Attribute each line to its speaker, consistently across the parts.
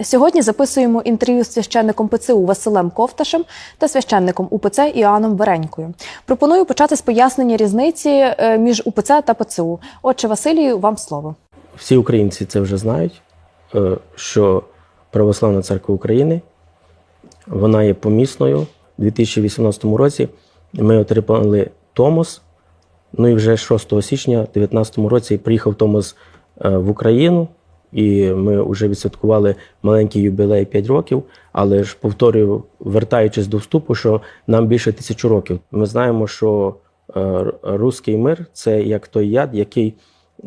Speaker 1: Сьогодні записуємо інтерв'ю з священником ПЦУ Василем Ковташем та священником УПЦ Іоанном Веренькою. Пропоную почати з пояснення різниці е, між УПЦ та ПЦУ. Отче Василію, вам слово.
Speaker 2: Всі українці це вже знають, е, що Православна церква України вона є помісною. У 2018 році ми отримали Томос. Ну і вже 6 січня 2019 році приїхав Томос е, в Україну, і ми вже відсвяткували маленький юбілей 5 років. Але ж повторюю, вертаючись до вступу, що нам більше тисячу років. Ми знаємо, що е, руський мир це як той яд, який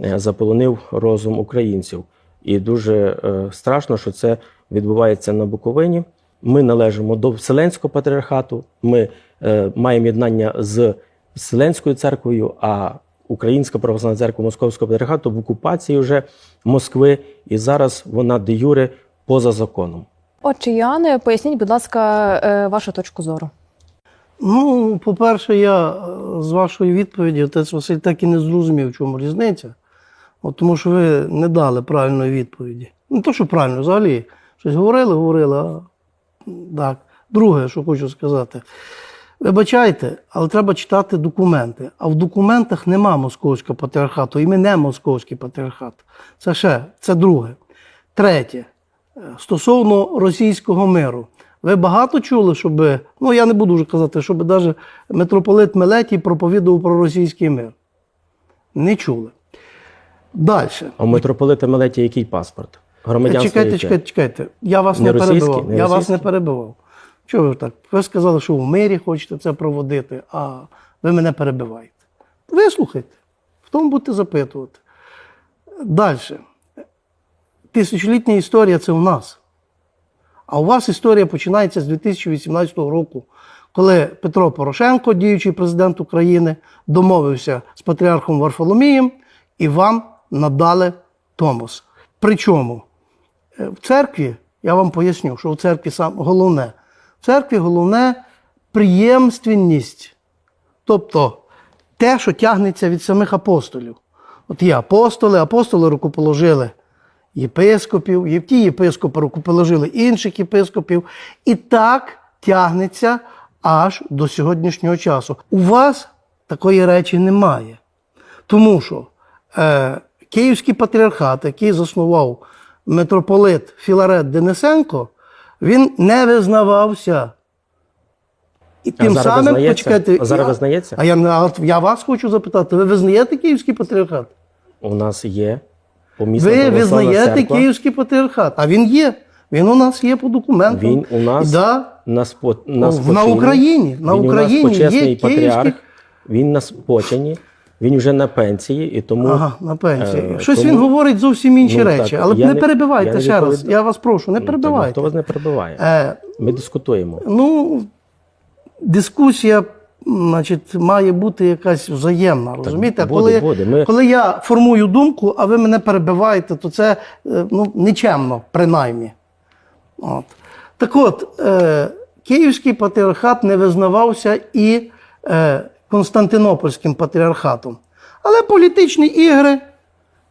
Speaker 2: е, заполонив розум українців. І дуже е, страшно, що це відбувається на Буковині. Ми належимо до Вселенського патріархату. Ми маємо єднання з Вселенською церквою, а Українська православна церква Московського патріархату в окупації вже Москви, і зараз вона де юре поза законом.
Speaker 1: Отче Іоанне, поясніть, будь ласка, е, вашу точку зору.
Speaker 3: Ну, по-перше, я е, з вашої відповіді, отець Василь, так і не зрозумів, в чому різниця. От, тому що ви не дали правильної відповіді. Не то, що правильно, взагалі, щось говорили, говорили, а так. Друге, що хочу сказати. Вибачайте, але треба читати документи. А в документах нема московського патріархату, і ми не московський патріархат. Це ще, це друге. Третє. Е, Стосовно російського миру. Ви багато чули, щоб, ну я не буду вже казати, щоб навіть митрополит Мелетій проповідував про російський мир. Не чули. Далі.
Speaker 2: А у митрополита Мелетія який паспорт? Громадянство
Speaker 3: Чекайте,
Speaker 2: яке?
Speaker 3: чекайте, чекайте. Я вас
Speaker 2: Не
Speaker 3: не,
Speaker 2: російський?
Speaker 3: перебивав.
Speaker 2: Не
Speaker 3: я вас не перебивав. Чого ви так? Ви сказали, що в мирі хочете це проводити, а ви мене перебиваєте. Вислухайте, в тому будете запитувати. Далі. Тисячолітня історія це у нас. А у вас історія починається з 2018 року, коли Петро Порошенко, діючий президент України, домовився з патріархом Варфоломієм і вам надали Томос. Причому е, в церкві, я вам поясню, що в церкві сам головне. Церкві головне приємственність. Тобто те, що тягнеться від самих апостолів. От є апостоли, апостоли рукоположили єпископів, і ті єпископи рукоположили інших єпископів. І так тягнеться аж до сьогоднішнього часу. У вас такої речі немає. Тому що е, Київський патріархат, який заснував митрополит Філарет Денисенко, він не визнавався. І
Speaker 2: А зараз визнається?
Speaker 3: почекайте,
Speaker 2: А зараз
Speaker 3: я-
Speaker 2: визнається?
Speaker 3: А я, а я вас хочу запитати: ви визнаєте Київський патріархат?
Speaker 2: У нас є помісна
Speaker 3: Ви визнаєте
Speaker 2: церква.
Speaker 3: Київський патріархат, а він є. Він у нас є по документам.
Speaker 2: Він у нас
Speaker 3: Да.
Speaker 2: на, спо, на,
Speaker 3: на. Україні. На
Speaker 2: він
Speaker 3: Україні
Speaker 2: у нас
Speaker 3: є
Speaker 2: патріарх.
Speaker 3: київський-
Speaker 2: Він на спочині, він вже на пенсії, і тому
Speaker 3: Ага, на пенсії.
Speaker 2: е,
Speaker 3: Щось
Speaker 2: тому-
Speaker 3: він говорить зовсім інші
Speaker 2: Ну,
Speaker 3: речі.
Speaker 2: так,
Speaker 3: Але не
Speaker 2: не-
Speaker 3: перебивайте
Speaker 2: я не
Speaker 3: ще раз. Я вас прошу, не
Speaker 2: Ну,
Speaker 3: перебивайте.
Speaker 2: Хто вас не перебиває?
Speaker 3: Е,
Speaker 2: Ми дискутуємо.
Speaker 3: ну, дискусія, значить, має бути якась взаємна. Розумієте?
Speaker 2: Буде,
Speaker 3: коли,
Speaker 2: буде. Ми-
Speaker 3: коли я формую думку, а ви мене перебиваєте, то це е, ну, нечемно, принаймні. От. Так от, е, Київський патріархат не визнавався і е, Константинопольським патріархатом. Але політичні ігри,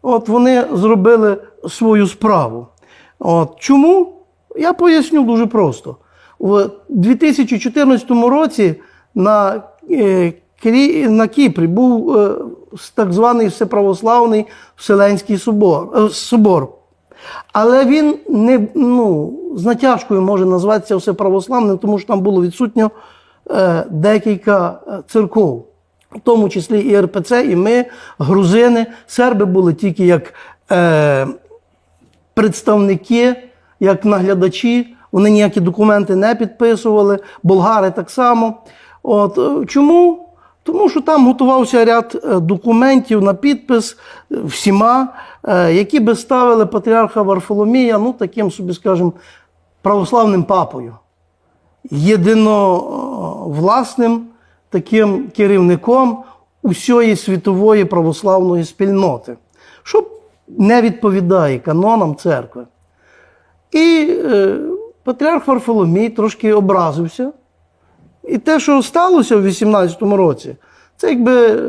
Speaker 3: от вони зробили свою справу. От. Чому? Я поясню дуже просто. У 2014 році на, е, на Кіпрі був е, так званий Всеправославний Вселенський собор. е, собор. Але він не ну, з натяжкою може назватися всеправославним, тому що там було відсутньо декілька е, церков, в тому числі і РПЦ, і ми, грузини, серби були тільки як е, представники, як наглядачі. Вони ніякі документи не підписували, болгари так само. От, е, чому? Тому що там готувався ряд е, документів на підпис е, всіма, е, які би ставили патріарха Варфоломія, ну таким собі, скажімо, православним папою. Єдиновласним таким керівником усієї світової православної спільноти, що не відповідає канонам церкви. І е, патріарх Варфоломій трошки образився. І те, що сталося в 18-му році, це якби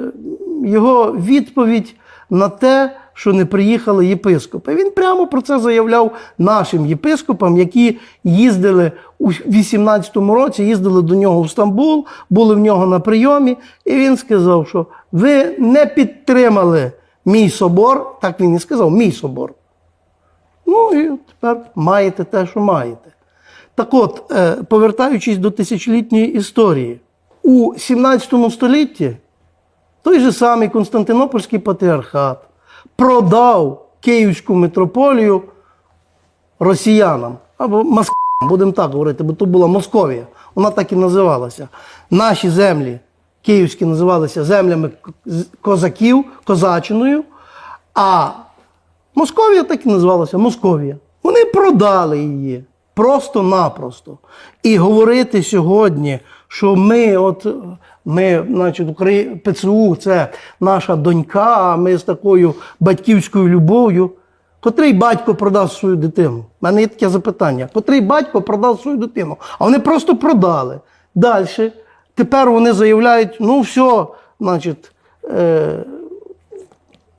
Speaker 3: його відповідь на те, що не приїхали єпископи. Він прямо про це заявляв нашим єпископам, які їздили у 18-му році, їздили до нього в Стамбул, були в нього на прийомі, і він сказав, що ви не підтримали мій собор, так він і сказав, мій собор. Ну і тепер маєте те, що маєте. Так от, е, повертаючись до тисячолітньої історії, у 17 столітті той же самий Константинопольський патріархат продав Київську митрополію росіянам або москалям, будемо так говорити, бо то була Московія. Вона так і називалася. Наші землі київські називалися землями козаків, козачиною, а Московія так і називалася Московія. Вони продали її просто-напросто. І говорити сьогодні, що ми, от ми, значить, Украї... ПЦУ це наша донька, а ми з такою батьківською любов'ю. Котрий батько продав свою дитину? У мене є таке запитання. Котрий батько продав свою дитину? А вони просто продали. Далі. Тепер вони заявляють: ну все, значить, е,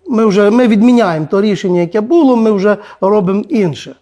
Speaker 3: ми вже ми відміняємо то рішення, яке було, ми вже робимо інше.